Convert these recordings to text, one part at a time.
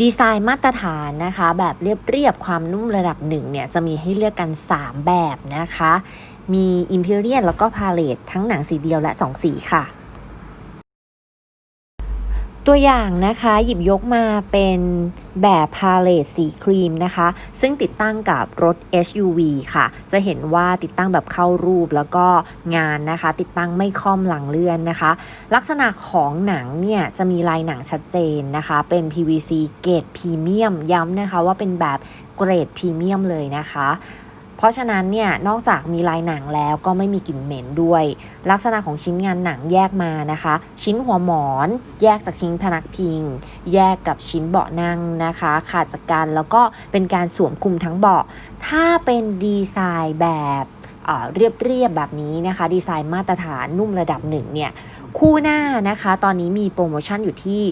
ดีไซน์มาตรฐานนะคะ แบบเรียบๆความนุ่มระดับหนึ่งเนี่ย จะมีให้เลือกกัน 3 แบบนะคะ มี Imperial แล้วก็ Palette ทั้งหนังสีเดียวและ 2 สีค่ะ ตัวอย่างนะคะหยิบยกมาเป็นแบบพาเลตสีครีมนะคะ ซึ่งติดตั้งกับรถ SUV ค่ะ จะเห็นว่าติดตั้งแบบเข้ารูปแล้วก็งานนะคะ ติดตั้งไม่ค่อมหลังเลื่อนนะคะ ลักษณะของหนังเนี่ยจะมีลายหนังชัดเจนนะคะ เป็น PVC เกรดพรีเมียมย้ำนะคะว่าเป็นแบบเกรดพรีเมียมเลยนะคะ เพราะฉะนั้นเนี่ยนอกจากมีลายหนังแล้วก็ไม่มีกลิ่นเหม็นด้วย ลักษณะของชิ้นงานหนังแยกมานะคะ ชิ้นหัวหมอน แยกจากชิ้นพนักพิง แยกกับชิ้นเบาะนั่งนะคะ ขาดจากกันแล้วก็เป็นการสวมคลุมทั้งเบาะ ถ้าเป็นดีไซน์แบบเเรียบๆแบบนี้นะคะ ดีไซน์มาตรฐานนุ่มระดับหนึ่งเนี่ย คู่หน้านะคะ ตอนนี้มีโปรโมชั่นอยู่ที่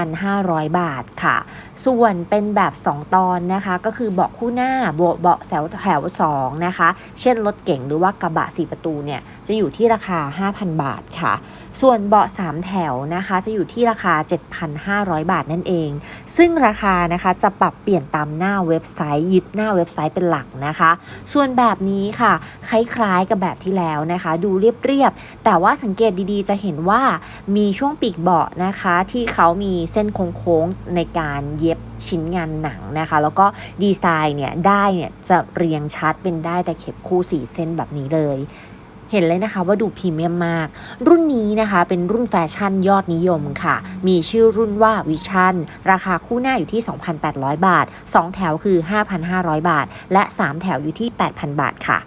2,500 บาทค่ะ ส่วนเป็นแบบ 2 ตอนนะคะ ก็คือเบาะคู่หน้าเบาะเบาะแถวแถว2นะคะ เช่นรถเก๋งหรือว่ากระบะ 4 ประตูเนี่ยจะอยู่ที่ราคา 5,000 บาทค่ะ ส่วนเบาะ 3 แถวนะคะ จะอยู่ที่ราคา 7,500 บาทนั่นเอง ซึ่งราคานะคะจะปรับเปลี่ยนตามหน้าเว็บไซต์ยึดหน้าเว็บไซต์เป็นหลักนะคะ ส่วนแบบนี้ค่ะ คล้ายๆกับแบบที่แล้วนะคะ ดูเรียบๆแต่ว่าสังเกตดีๆจะเห็นว่ามีช่วงปีกเบาะนะคะ ที่เขามีเส้นโค้งๆในการเย็บชิ้นงานหนังนะคะ แล้วก็ดีไซน์เนี่ยได้เนี่ยจะเรียงชัดเป็นได้แต่เข็บคู่สีเส้นแบบนี้เลยเห็นเลยนะคะว่าดูพรีเมียมมาก รุ่นนี้นะคะเป็นรุ่นแฟชั่นยอดนิยมค่ะ มีชื่อรุ่นว่าวิชั่นราคาคู่หน้าอยู่ที่ 2,800 บาท 2 แถวคือ 5,500 บาท และ 3 แถวอยู่ที่ 8,000 บาทค่ะ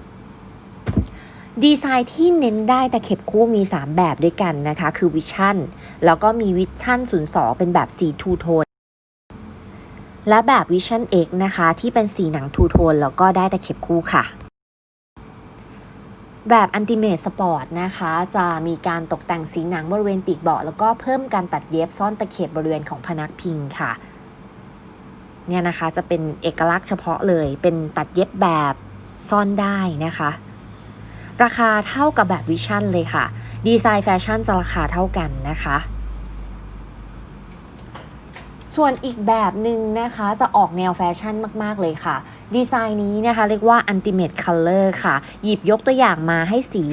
ดีไซน์ที่เน้นได้แต่เข็บคู่มี 3 แบบด้วยกันนะคะ คือวิชั่นแล้วก็มีวิชั่น02 เป็นแบบสีทูโทนและแบบ Vision X นะคะ ที่เป็นสีหนังทูโทนแล้วก็ได้แต่เข็บคู่ค่ะ แบบ Ultimate Sport นะคะ จะมีการตกแต่งสีหนังบริเวณปีกเบาะแล้วก็เพิ่มการตัดเย็บซ่อนตะเข็บบริเวณของพนักพิงค่ะเนี่ยนะคะจะเป็นเอกลักษณ์เฉพาะเลยเป็นตัดเย็บแบบซ่อนได้นะคะ ราคาเท่ากับแบบวิชั่นเลยค่ะ ดีไซน์แฟชั่นจะราคาเท่ากันนะคะ ส่วนอีกแบบหนึ่งนะคะจะออกแนวแฟชั่นมาก ๆ เลยค่ะ ดีไซน์นี้นะคะเรียกว่า Ultimate Color ค่ะ หยิบยกตัวอย่างมาให้สี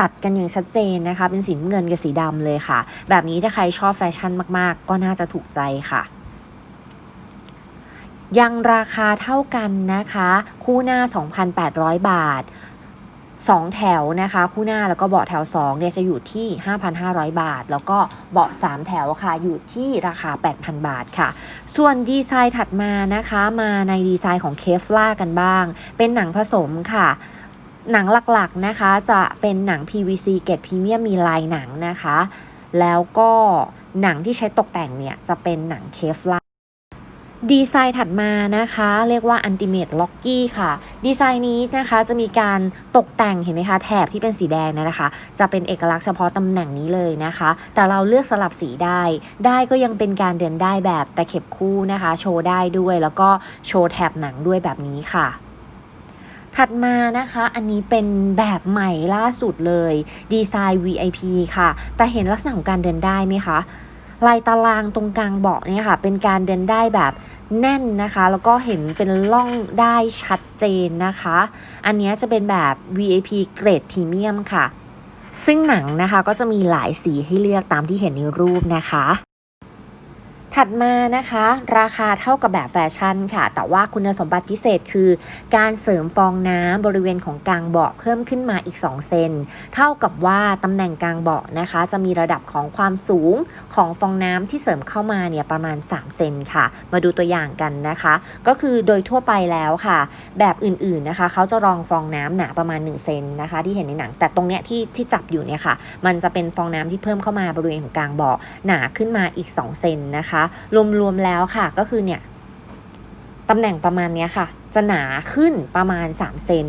ตัดกันอย่างชัดเจนนะคะ เป็นสีเงินกับสีดำเลยค่ะ แบบนี้ถ้าใครชอบแฟชั่นมากๆ ก็น่าจะถูกใจค่ะยังราคาเท่ากันนะคะ คู่หน้า 2,800 บาท 2 แถวนะคะคู่หน้าแล้วก็เบาะแถว2เนี่ยจะอยู่ที่ 5,500 บาท แล้วก็เบาะ 3 แถวค่ะอยู่ที่ราคา 8,000 บาทค่ะ ส่วนดีไซน์ถัดมานะคะมาในดีไซน์ของเคฟล่ากันบ้าง เป็นหนังผสมค่ะหนังหลักๆนะคะจะเป็นหนัง PVC เกรดพรีเมียมมีลายหนังนะคะ แล้วก็หนังที่ใช้ตกแต่งเนี่ยจะเป็นหนังเคฟล่า ดีไซน์ถัดมานะคะ เรียกว่า Ultimate Locky ค่ะ ดีไซน์นี้นะคะจะมีการตกแต่งเห็นไหมคะ แถบที่เป็นสีแดงนยนะคะ จะเป็นเอกลักษณ์เฉพาะตำแหน่งนี้เลยนะคะ แต่เราเลือกสลับสีได้ ได้ก็ยังเป็นการเดินได้แบบตะเข็บคู่นะคะ โชว์ได้ด้วย แล้วก็โชว์แถบหนังด้วยแบบนี้ค่ะถัดมานะคะ อันนี้เป็นแบบใหม่ล่าสุดเลย ดีไซน์ VIP ค่ะ แต่เห็นลักษณะของการเดินได้ไหมคะ ลายตารางตรงกลางเบาะเนี่ยค่ะ เป็นการเดินได้แบบแน่นนะคะ แล้วก็เห็นเป็นล่องได้ชัดเจนนะคะ อันนี้จะเป็นแบบ VIP เกรดพรีเมียมค่ะ ซึ่งหนังนะคะก็จะมีหลายสีให้เลือกตามที่เห็นในรูปนะคะ ถัดมานะคะ ราคาเท่ากับแบบแฟชั่นค่ะ แต่ว่าคุณสมบัติพิเศษคือ การเสริมฟองน้ำบริเวณของกลางเบาะเพิ่มขึ้นมาอีก 2 เซน เท่ากับว่าตำแหน่งกลางเบาะนะคะ จะมีระดับของความสูงของฟองน้ำที่เสริมเข้ามาเนี่ยประมาณ 3 เซนค่ะ มาดูตัวอย่างกันนะคะ ก็คือโดยทั่วไปแล้วค่ะ แบบอื่นๆนะคะเขาจะรองฟองน้ำหนาประมาณ 1 เซนนะคะ ที่เห็นในหนัง แต่ตรงเนี้ยที่ที่จับอยู่เนี่ยค่ะ มันจะเป็นฟองน้ำที่เพิ่มเข้ามาบริเวณของกลางเบาะหนาขึ้นมาอีก 2 เซนนะคะรวมๆแล้วค่ะก็คือเนี่ยตำแหน่งประมาณนี้ค่ะ จะหนาขึ้นประมาณ 3 เซน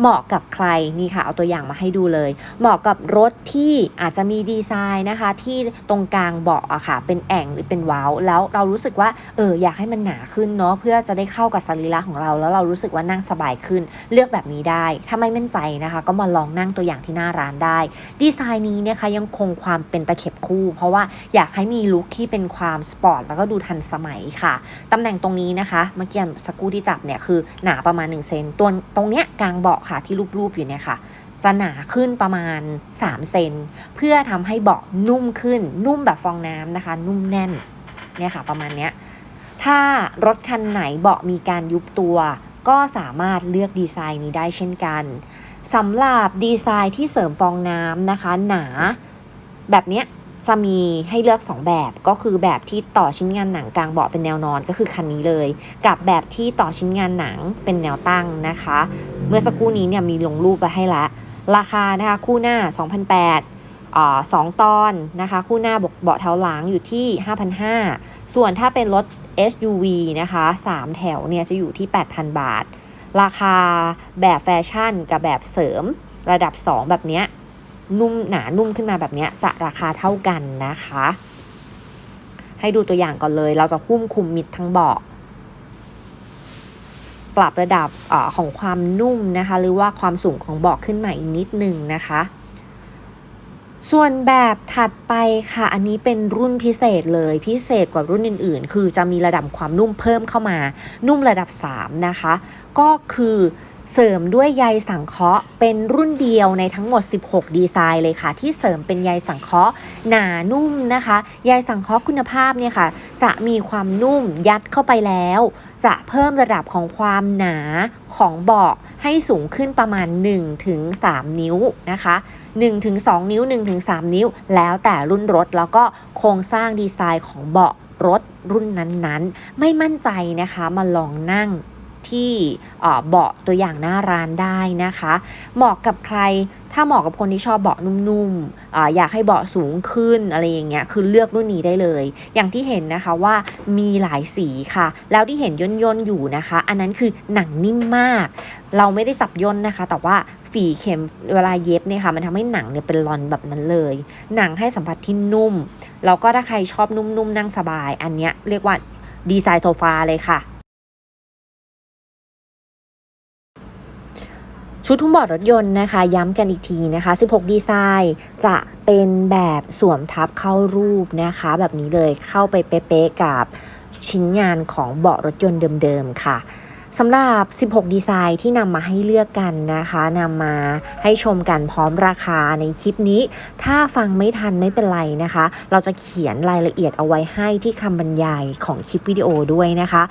เหมาะกับใครนี่ค่ะเอาตัวอย่างมาให้ดูเลย เหมาะกับรถที่อาจจะมีดีไซน์นะคะ ที่ตรงกลางเบาะอะค่ะ เป็นแอ่งหรือเป็นเว้าแล้วเรารู้สึกว่าเอออยากให้มันหนาขึ้นเนาะเพื่อจะได้เข้ากับสรีระของเรา แล้วเรารู้สึกว่านั่งสบายขึ้น เลือกแบบนี้ได้ ถ้าไม่มั่นใจนะคะ ก็มาลองนั่งตัวอย่างที่หน้าร้านได้ ดีไซน์นี้นะคะยังคงความเป็นตะเข็บคู่ เพราะว่าอยากให้มีลุคที่เป็นความสปอร์ตแล้วก็ดูทันสมัยค่ะตำแหน่งตรงนี้นะคะเมื่อกี้สกครูที่จับเนี่ยคือหนาประมาณ1เซนตัวตรงเนี้ยกลางเบาะค่ะที่รูปๆอยู่เนี่ยค่ะ จะหนาขึ้นประมาณ 3 เซน เพื่อทำให้เบาะนุ่มขึ้น นุ่มแบบฟองน้ำนะคะ นุ่มแน่นเนี่ยค่ะ ประมาณเนี้ยถ้ารถคันไหนเบาะมีการยุบตัว ก็สามารถเลือกดีไซน์นี้ได้เช่นกันสำหรับดีไซน์ที่เสริมฟองน้ำนะคะ หนาแบบเนี้ย จะมีให้เลือก 2 แบบก็คือแบบที่ต่อชิ้นงานหนังกลางเบาะเป็นแนวนอนก็คือคันนี้เลย กับแบบที่ต่อชิ้นงานหนังเป็นแนวตั้งนะคะ เมื่อสักครู่นี้เนี่ยมีลงรูปไปให้ละ ราคานะคะคู่หน้า 2,800อ่าสองตอนนะคะคู่หน้าเบาะเท้าหลังอยู่ที่ 5,500 ส่วนถ้าเป็นรถ SUV นะคะ 3 แถวเนี่ยจะอยู่ที่ 8,000 บาท ราคาแบบแฟชั่นกับแบบเสริมระดับ 2 แบบเนี้ย นุ่มหนานุ่มขึ้นมาแบบนี้จะราคาเท่ากันนะคะ ให้ดูตัวอย่างก่อนเลย เราจะหุ้มคุมมิดทั้งเบาะปรับระดับอของความนุ่มนะคะ หรือว่าความสูงของเบาะขึ้นมาอีกนิดนึงนะคะ ส่วนแบบถัดไปค่ะ อันนี้เป็นรุ่นพิเศษเลยพิเศษกว่ารุ่นอื่น ๆ คือจะมีระดับความนุ่มเพิ่มเข้ามา นุ่มระดับ 3 นะคะ ก็คือ เสริมด้วยใยสังเคราะห์เป็นรุ่นเดียวในทั้งหมด 16 ดีไซน์เลยค่ะ ที่เสริมเป็นใยสังเคราะห์หนานุ่มนะคะใยสังเคราะห์คุณภาพเนี่ยค่ะ จะมีความนุ่มยัดเข้าไปแล้ว จะเพิ่มระดับของความหนาของเบาะให้สูงขึ้นประมาณ 1-3 นิ้วนะคะ1-2 นิ้ว 1-3 นิ้ว แล้วแต่รุ่นรถแล้วก็โครงสร้างดีไซน์ของเบาะรถรุ่นนั้นๆ ไม่มั่นใจนะคะมาลองนั่ง ที่เบาะตัวอย่างหน้าร้านได้นะคะ เหมาะกับใครถ้าเหมาะกับคนที่ชอบเบาะนุ่มๆออยากให้เบาะสูงขึ้นอะไรอย่างเงี้ยคือเลือกรุ่นนี้ได้เลย อย่างที่เห็นนะคะว่ามีหลายสีค่ะ แล้วที่เห็นย่นๆอยู่นะคะ อันนั้นคือหนังนิ่มมาก เราไม่ได้จับย่นนะคะ แต่ว่าฝีเข็มเวลาเย็บเนี่ยค่ะมันทำให้หนังเนี่ยเป็นรอนแบบนั้นเลย หนังให้สัมผัสที่นุ่มแล้วก็ถ้าใครชอบนุ่มๆนั่งสบาย อันเนี้ยเรียกว่าดีไซน์โซฟาเลยค่ะ ชุดทุ่มบอดรถยนต์นะคะ ย้ำกันอีกทีนะคะ 16 ดีไซน์จะเป็นแบบสวมทับเข้ารูปนะคะ แบบนี้เลยเข้าไปเป๊ะๆกับชิ้นงานของเบาะรถยนต์เดิมๆค่ะสำหรับ 16 ดีไซน์ที่นำมาให้เลือกกันนะคะนำมาให้ชมกันพร้อมราคาในคลิปนี้ ถ้าฟังไม่ทันไม่เป็นไรนะคะ เราจะเขียนรายละเอียดเอาไว้ให้ที่คำบรรยายของคลิปวิดีโอด้วยนะคะ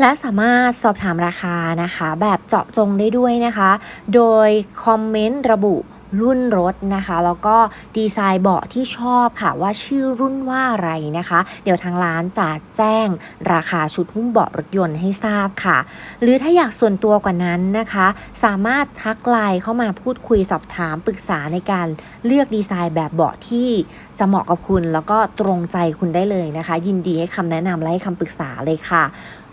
และสามารถสอบถามราคานะคะ แบบเจาะจงได้ด้วยนะคะ โดยคอมเมนต์ระบุรุ่นรถนะคะ แล้วก็ดีไซน์เบาะที่ชอบค่ะว่าชื่อรุ่นว่าอะไรนะคะ เดี๋ยวทางร้านจะแจ้งราคาชุดหุ้มเบาะรถยนต์ให้ทราบค่ะ หรือถ้าอยากส่วนตัวกว่านั้นนะคะ สามารถทักไลน์เข้ามาพูดคุยสอบถามปรึกษาในการเลือกดีไซน์แบบเบาะที่จะเหมาะกับคุณ แล้วก็ตรงใจคุณได้เลยนะคะ ยินดีให้คำแนะนำและให้คำปรึกษาเลยค่ะ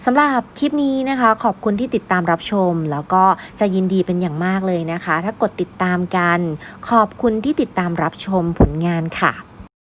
สำหรับคลิปนี้นะคะ ขอบคุณที่ติดตามรับชม แล้วก็จะยินดีเป็นอย่างมากเลยนะคะ ถ้ากดติดตามกัน ขอบคุณที่ติดตามรับชมผลงานค่ะ